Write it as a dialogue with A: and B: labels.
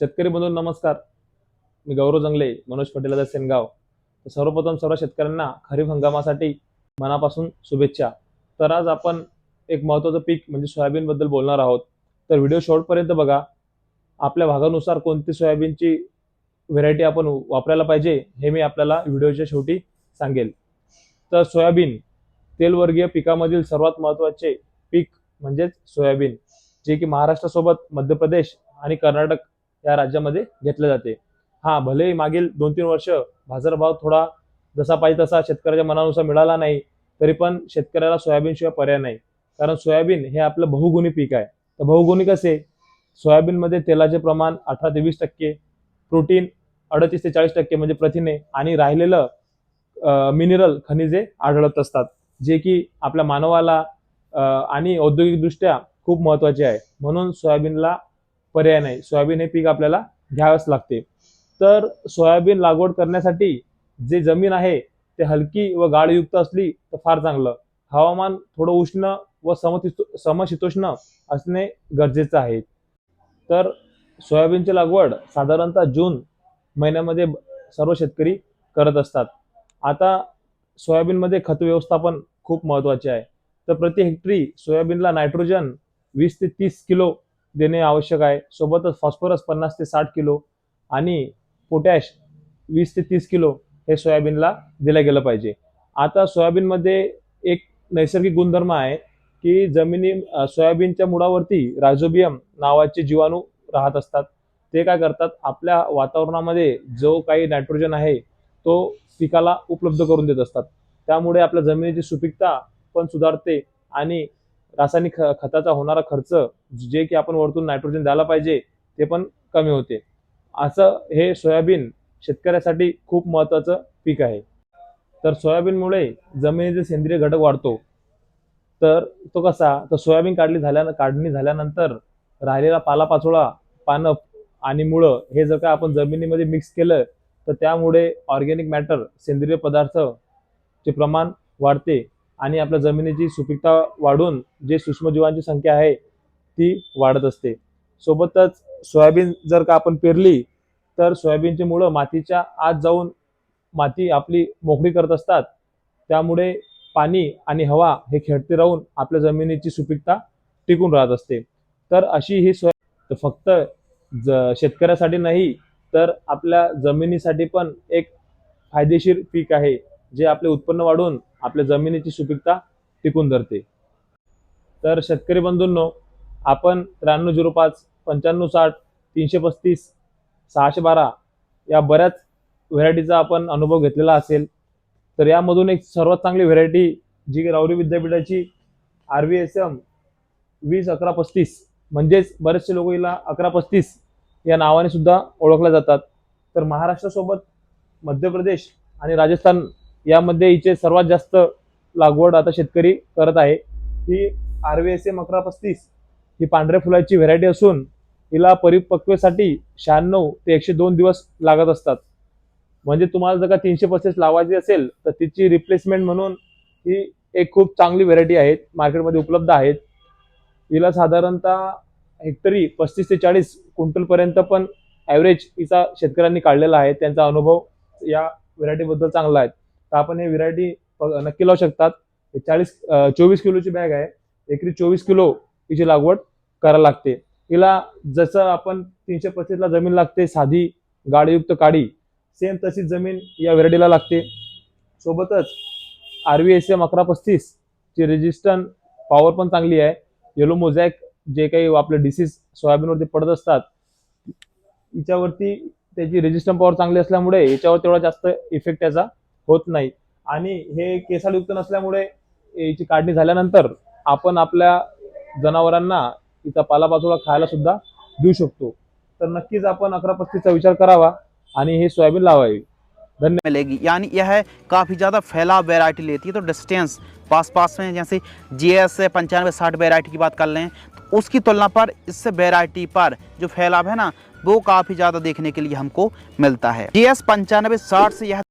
A: शेतकरी बंधू नमस्कार. मी गौरव जंगले मनोज पटेलाचा सेनगाव. तर सर्वप्रथम सर्व शेतकऱ्यांना खरीप हंगामासाठी मनापासून शुभेच्छा. तर आज आपण एक महत्त्वाचं पीक म्हणजे सोयाबीनबद्दल बोलणार आहोत. तर व्हिडिओ शॉर्टपर्यंत बघा. आपल्या भागानुसार कोणती सोयाबीनची व्हेरायटी आपण वापरायला पाहिजे हे मी आपल्याला व्हिडिओच्या शेवटी सांगेल. तर सोयाबीन तेलवर्गीय पिकामधील सर्वात महत्त्वाचे पीक म्हणजेच सोयाबीन जे की महाराष्ट्रासोबत मध्य प्रदेश आणि कर्नाटक या राज्यामध्ये घेतले जाते. हा भले मागील दोन तीन वर्ष बाजारभाव थोडा जसा पाहिजे तसा शेतकऱ्याच्या मनानुसार मिळाला नाही तरी पण शेतकऱ्याला सोयाबीनशिवाय पर्याय नाही. कारण सोयाबीन हे आपलं बहुगुणी पीक आहे. तर बहुगुणी कसे? सोयाबीनमध्ये तेलाचे प्रमाण अठरा ते वीस टक्के प्रोटीन अडतीस ते चाळीस टक्के म्हणजे प्रथिने आणि राहिलेलं मिनरल खनिजे आढळत असतात जे की आपल्या मानवाला आणि औद्योगिकदृष्ट्या खूप महत्त्वाचे आहे. म्हणून सोयाबीनला पर्याय नाही. सोयाबीन हे पीक आपल्याला घ्यावंच लागते. तर सोयाबीन लागवड करण्यासाठी जे जमीन आहे ते हलकी व गाळयुक्त असली तर फार चांगलं. हवामान थोडं उष्ण व समतितो समशीतोष्ण असणे गरजेचं आहे. तर सोयाबीनची लागवड साधारणतः जून महिन्यामध्ये सर्व शेतकरी करत असतात. आता सोयाबीनमध्ये खत व्यवस्थापन खूप महत्त्वाचे आहे. तर प्रति हेक्टरी सोयाबीनला नायट्रोजन वीस ते तीस किलो देणे आवश्यक आहे. सोबतच फॉस्फरस पन्नास ते साठ किलो आणि पोटॅश वीस ते तीस किलो हे सोयाबीनला दिलं गेलं पाहिजे. आता सोयाबीनमध्ये एक नैसर्गिक गुणधर्म आहे की जमिनी सोयाबीनच्या मुळावरती रायझोबियम नावाचे जीवाणू राहत असतात. ते काय करतात? आपल्या वातावरणामध्ये जो काही नायट्रोजन आहे तो पिकाला उपलब्ध करून देत असतात. त्यामुळे आपल्या जमिनीची सुपीकता पण सुधारते आणि रासायनिक ख- खताचा होणारा खर्च जे की आपण वरतून नायट्रोजन द्यायला पाहिजे ते पण कमी होते. असं हे सोयाबीन शेतकऱ्यासाठी खूप महत्त्वाचं पीक आहे. तर सोयाबीनमुळे जमिनीचे सेंद्रिय घटक वाढतो. तर तो कसा? तर सोयाबीन काढली झाल्या काढणी झाल्यानंतर राहिलेला पालापाचोळा पानं आणि मुळं हे जर का आपण जमिनीमध्ये मिक्स केलं तर त्यामुळे ऑर्गॅनिक मॅटर सेंद्रिय पदार्थ चे प्रमाण वाढते. आणि आपल्या जमिनीची सुपीकता वाढून जे सूक्ष्मजीवांची संख्या आहे ती वाढत असते. सोबतच सोयाबीन जर का आपण पेरली तर सोयाबीनची मुळं मातीच्या आत जाऊन माती आपली मोकळी करत असतात. त्यामुळे पाणी आणि हवा हे खेळते राहून आपल्या जमिनीची सुपीकता टिकून राहत असते. तर अशी ही सोया फक्त ज शेतकऱ्यासाठी नाही तर आपल्या जमिनीसाठी पण एक फायदेशीर पीक आहे. जे आपले उत्पन्न वाढवून आपल्या जमिनीची सुपीकता टिकून धरते. तर शेतकरी बंधूंनो आपण त्र्याण्णव झिरो पाच पंच्याण्णव साठ तीनशे पस्तीस सहाशे बारा या बऱ्याच व्हेरायटीचा आपण अनुभव घेतलेला असेल तर यामधून एक सर्वात चांगली व्हेरायटी जी राऊरी विद्यापीठाची आर व्ही एस एम वीस अकरा पस्तीस म्हणजेच बरेचसे लोक हिला अकरा पस्तीस या नावाने सुद्धा ओळखल्या जातात. तर महाराष्ट्रासोबत मध्य प्रदेश आणि राजस्थान यामध्ये हिचे सर्वात जास्त लागवड आता शेतकरी करत आहे. ही आर व्ही एस एम अकरा पस्तीस ही पांढऱ्या फुलाची व्हेरायटी असून हिला परिपक्वेसाठी शहाण्णव ते एकशे दोन दिवस लागत असतात. म्हणजे तुम्हाला जर का तीनशे पस्तीस लावायची असेल तर तिची रिप्लेसमेंट म्हणून ही एक खूप चांगली व्हेरायटी आहे मार्केटमध्ये उपलब्ध आहेत. हिला साधारणतः हेक्टरी पस्तीस ते चाळीस क्विंटलपर्यंत पण ॲव्हरेज हिचा शेतकऱ्यांनी काढलेला आहे. त्यांचा अनुभव या व्हेरायटीबद्दल चांगला आहे. तर आपण हे व्हरायटी नक्की लावू शकतात. चाळीस चोवीस किलोची बॅग आहे. एकरी चोवीस किलो हिची लागवड करायला लागते. हिला जसं आपण तीनशे पस्तीसला जमीन लागते साधी गाडीयुक्त काडी सेम तशीच जमीन या व्हरायटीला लागते. सोबतच आर व्ही एस एम अकरा पस्तीस ची रेजिस्टन पॉवर पण चांगली आहे. येलो मोझॅक जे काही आपले डिसीज सोयाबीनवरती पडत असतात हिच्यावरती त्याची रेजिस्टन पॉवर चांगली असल्यामुळे याच्यावर तेवढा जास्त इफेक्ट त्याचा होत नाही. आणि हे केसाळयुक्त नसल्यामुळे याची काढणी झाल्यानंतर आपण आपल्या जनावरांना तिचा पालापाचोळा खायला सुद्धा देऊ शकतो. तर नक्कीच आपण अकरा पस्तीसचा विचार करावा आणि हे सोयाबीन लावावी.
B: मिलेगी. यानी यह काफ़ी ज़्यादा फैलाव वैरायटी लेती है तो डिस्टेंस पास पास में जैसे जी एस पंचानवे, साठ वैरायटी की बात कर लें तो उसकी तुलना पर, इससे वैरायटी पर जो फैलाव है ना, वो काफ़ी ज़्यादा देखने के लिए हमको मिलता है। जी एस पंचानवे, साठ से यह